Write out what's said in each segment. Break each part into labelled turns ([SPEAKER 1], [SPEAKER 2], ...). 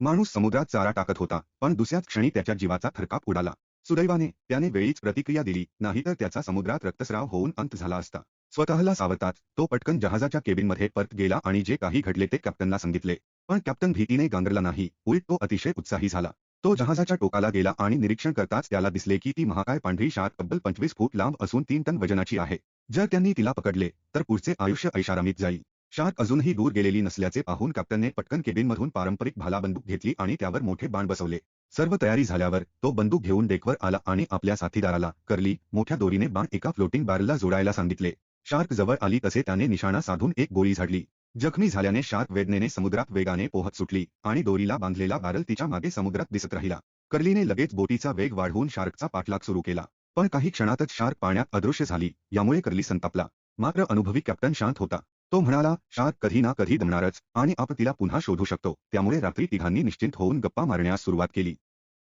[SPEAKER 1] माणूस समुद्रात चारा टाकत होता पण दुसऱ्याच क्षणी त्याच्या जीवाचा थरकाप उडाला. सुदैवाने त्याने वेळीच प्रतिक्रिया दिली नाहीतर त्याचा समुद्रात रक्तस्राव होऊन अंत झाला असता. स्वतःला सावरताच तो पटकन जहाजाच्या केबिनमध्ये परत गेला आणि जे काही घडले ते कॅप्टनला सांगितले. पण कॅप्टन भीतीने गांगरला नाही उलट तो अतिशय उत्साही झाला. तो जहाजाच्या टोकाला गेला आणि निरीक्षण करताच त्याला दिसले की ती महाकाय पांढरी शार तब्बल पंचवीस फूट लांब असून तीन टन वजनाची आहे. जर त्यांनी तिला पकडले तर पुढचे आयुष्य ऐशारामीत जाईल. शार्क अजूनही दूर गेलेली नसल्याचे पाहून कॅप्टनने पटकन केबिनमधून पारंपरिक भाला बंदूक घेतली आणि त्यावर मोठे बाण बसवले. सर्व तयारी झाल्यावर तो बंदूक घेऊन डेकवर आला आणि आपल्या साथीदाराला करली मोठ्या दोरीने बाण एका फ्लोटिंग बारला जोडायला सांगितले. शार्क जवळ आली तसे त्याने निशाणा साधून एक गोळी झाडली. जखमी झाल्याने शार्क वेदनेने समुद्रात वेगाने पोहत सुटली आणि दोरीला बांधलेला बारल तिच्यामागे समुद्रात दिसत राहिला. कर्लीने लगेच बोटीचा वेग वाढवून शार्कचा पाठलाग सुरू केला. पण काही क्षणातच शार्क पाण्यात अदृश्य झाली यामुळे कर्ली संतापला. मात्र अनुभवी कॅप्टन शांत होता. तो म्हणाला शार्क कधी ना कधी दमणारच आणि आपण तिला पुन्हा शोधू शकतो. त्यामुळे रात्री तिघांनी निश्चिंत होऊन गप्पा मारण्यास सुरुवात केली.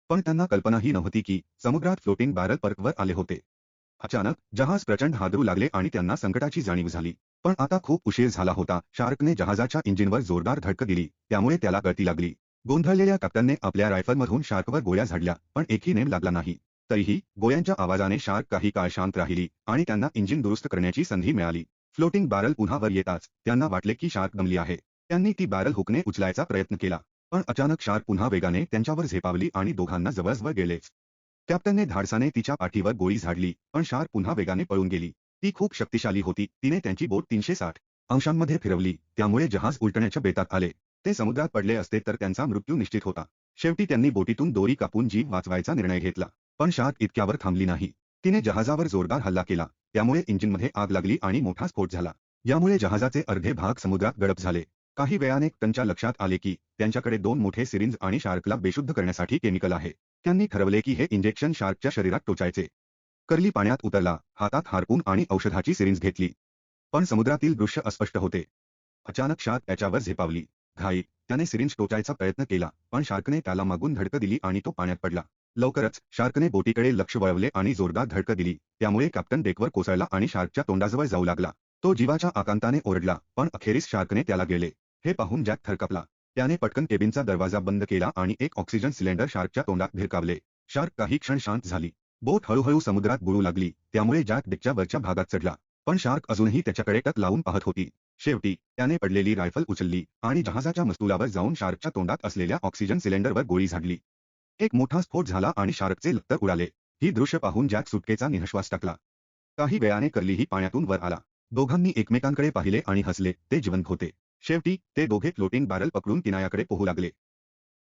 [SPEAKER 1] पण त्यांना कल्पनाही नव्हती की समुद्रात फ्लोटिंग बॅरल पर्कवर आले होते. अचानक जहाज प्रचंड हादरू लागले आणि त्यांना संकटाची जाणीव झाली. पण आता खूप उशीर झाला होता. शार्कने जहाजाच्या इंजिनवर जोरदार धडक दिली. त्यामुळे त्याला गळती लागली. गोंधळलेल्या कॅप्टनने आपल्या रायफलमधून शार्कवर गोळ्या झाडल्या पण एकही नेम लागला नाही. तरीही गोळ्यांच्या आवाजाने शार्क काही काळ शांत राहिली आणि त्यांना इंजिन दुरुस्त करण्याची संधी मिळाली. फ्लोटिंग बॅरल पुन्हा वर येताच त्यांना वाटले की शार्क दमली आहे. त्यांनी ती बॅरल हुकने उचलायचा प्रयत्न केला पण अचानक शार्क पुन्हा वेगाने त्यांच्यावर झेपावली आणि दोघांना जवळजवळ गेलेच कॅप्टनने धाडसाने तिच्या पाठीवर गोळी झाडली पण शार्क पुन्हा वेगाने पळून गेली. ती खूप शक्तिशाली होती तिने त्यांची बोट तीनशे साठ अंशांमध्ये फिरवली त्यामुळे जहाज उलटण्याच्या बेतात आले. ते समुद्रात पडले असते तर त्यांचा मृत्यू निश्चित होता. शेवटी त्यांनी बोटीतून दोरी कापून जीव वाचवायचा निर्णय घेतला पण शार्क इतक्यावर थांबली नाही. तिने जहाजावर जोरदार हल्ला केला त्यामुळे इंजिनमध्ये आग लागली आणि मोठा स्फोट झाला. यामुळे जहाजाचे अर्धे भाग समुद्रात गडप झाले. काही वेळाने त्यांच्या लक्षात आले की त्यांच्याकडे दोन मोठे सिरिंज आणि शार्कला बेशुद्ध करण्यासाठी केमिकल आहे. त्यांनी ठरवले की हे इंजेक्शन शार्कच्या शरीरात टोचायचे. कर्ली पाण्यात उतरला हातात हारपून आणि औषधाची सिरिंज घेतली. पण समुद्रातील दृश्य अस्पष्ट होते. अचानक शार्क त्याच्यावर झेपावली. घाई त्याने सिरिंज टोचायचा प्रयत्न केला पण शार्कने त्याला मागून धडक दिली आणि तो पाण्यात पडला. लवकरच शार्कने बोटीकडे लक्ष वळवले आणि जोरदार धडक दिली. त्यामुळे कॅप्टन डेकवर कोसळला आणि शार्कच्या तोंडाजवळ जाऊ लागला. तो जीवाच्या आकांताने ओरडला पण अखेरीस शार्कने त्याला गेले. हे पाहून जॅक थरकपला. त्याने पटकन केबिनचा दरवाजा बंद केला आणि एक ऑक्सिजन सिलेंडर शार्कच्या तोंडात भिरकावले. शार्क काही क्षण शांत झाली. बोट हळूहळू समुद्रात बुडू लागली. त्यामुळे जॅक डेकच्या वरच्या भागात चढला. पण शार्क अजूनही त्याच्याकडे टक लावून पाहत होती. शेवटी त्याने पडलेली रायफल उचलली आणि जहाजाच्या मस्तुलावर जाऊन शार्कच्या तोंडात असलेल्या ऑक्सिजन सिलेंडरवर गोळी झाडली. एक मोठा स्फोट झाला आणि शार्कचे लत्तर उडाले. ही दृश्य पाहून जॅक सुटकेचा निःश्वास टाकला. काही वेळाने कर्लीही पाण्यातून वर आला. दोघांनी एकमेकांकडे पाहिले आणि हसले. ते जिवंत होते. शेवटी ते दोघे फ्लोटिंग बॅरल पकडून किनायाकडे पोहू लागले.